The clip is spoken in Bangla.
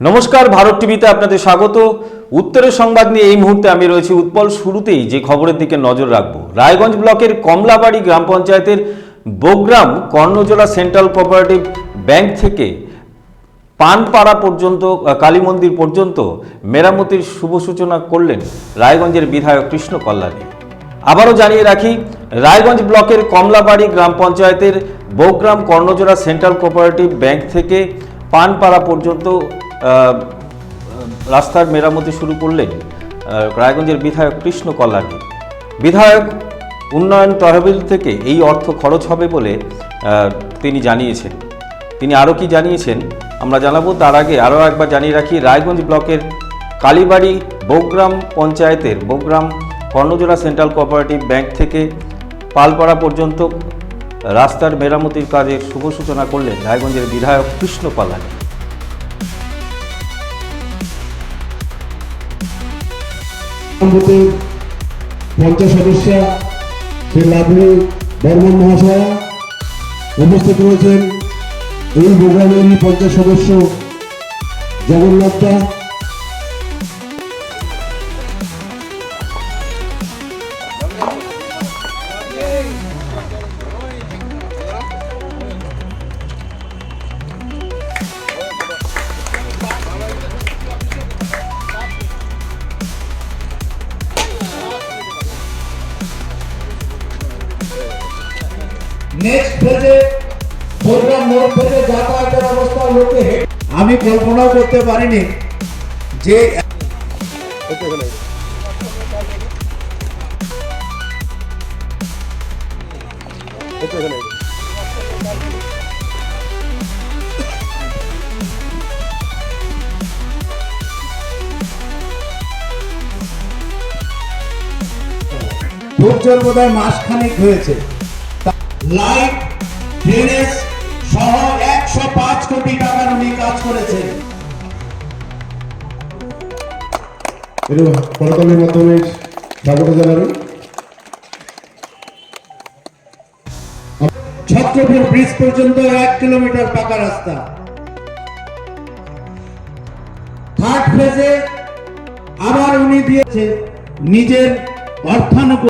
নমস্কার, ভারত টিভিতে আপনাদের স্বাগত। উত্তরের সংবাদ নিয়ে এই মুহূর্তে আমি রয়েছি উৎপল। শুরুতেই যে খবরের দিকে নজর রাখব, রায়গঞ্জ ব্লকের কমলাবাড়ি গ্রাম পঞ্চায়েতের Bogram Karnajora central cooperative bank থেকে পানপাড়া পর্যন্ত কালী মন্দির পর্যন্ত মেরামতির শুভ সূচনা করলেন রায়গঞ্জের বিধায়ক কৃষ্ণ কল্যাণী। আবারও জানিয়ে রাখি, রায়গঞ্জ ব্লকের কমলাবাড়ি গ্রাম পঞ্চায়েতের Bogram Karnajora central cooperative bank থেকে পানপাড়া পর্যন্ত রাস্তার মেরামতি শুরু করলেন রায়গঞ্জের বিধায়ক কৃষ্ণ কল্যাণী। বিধায়ক উন্নয়ন তহবিল থেকে এই অর্থ খরচ হবে বলে তিনি জানিয়েছেন। তিনি আরও কি জানিয়েছেন, আমরা জানাব। তার আগে আরও একবার জানিয়ে রাখি, রায়গঞ্জ ব্লকের কালীবাড়ি বৌগ্রাম পঞ্চায়েতের Bougram Karnajora central cooperative bank থেকে পালপাড়া পর্যন্ত রাস্তার মেরামতির কাজের শুভ সূচনা করলেন রায়গঞ্জের বিধায়ক কৃষ্ণ কল্যাণী। সম্মতি পঞ্চাশ সদস্য শ্রী লাভলি বর্মন মহাশয় উপস্থিত রয়েছেন। এই প্রোগ্রামেরই পঞ্চাশ সদস্য জগন্নাথ দা নেক্সট আমি কল্পনাও করতে পারিনি যে ধৈর্যের বোধ হয় মাসখানেক হয়েছে। লাইট ড্রেনেজ সহ একশো পাঁচ কোটি টাকার উনি কাজ করেছেন। করতালির মাধ্যমে স্বাগত জানাবেন। ছত্রপুর ব্রিজ পর্যন্ত এক কিলোমিটার পাকা রাস্তা। থার্ড ফেজে আবার উনি দিয়েছে নিজের অর্থানুকূল